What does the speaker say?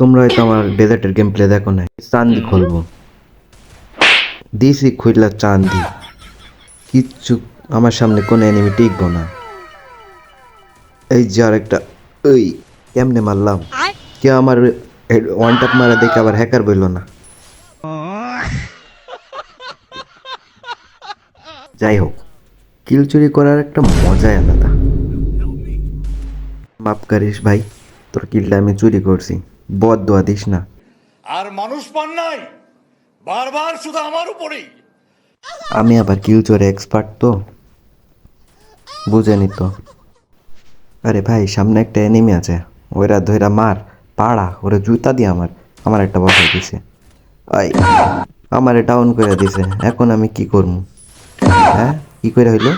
তোমরা হয়তো আমার ডেজার্টের গেম প্লে দেখো না চান্দি খুলবো। দিছি খুললা চান্দি কিচ্ছু আমার সামনে কোনো এনিমি টিকবো না। এই যে আর একটা ওই কেমনে মারলাম? কে আমার ওয়ান টাপ মারা দেখে আবার হ্যাকার বলল না। যাই হোক কিল চুরি করার একটা মজাই আলাদা। মাফ করিস ভাই তোর কিলটা আমি চুরি করছি। বদোয়া দিস না। আর মানুষ পান নাই বারবার শুধু আমার উপরেই। আমি আবার কিউচোর এক্সপার্ট তো। বুঝে নিত আরে ভাই সামনে একটা এনিমি আছে। ওরা ধৈরা মার পাড়া ওরা জুতা দিয়ে আমার আমার একটা বসে দিছে। আই আমার ডাউন করে দিছে। এখন আমি কি করব? হ্যাঁ কি করে হইল?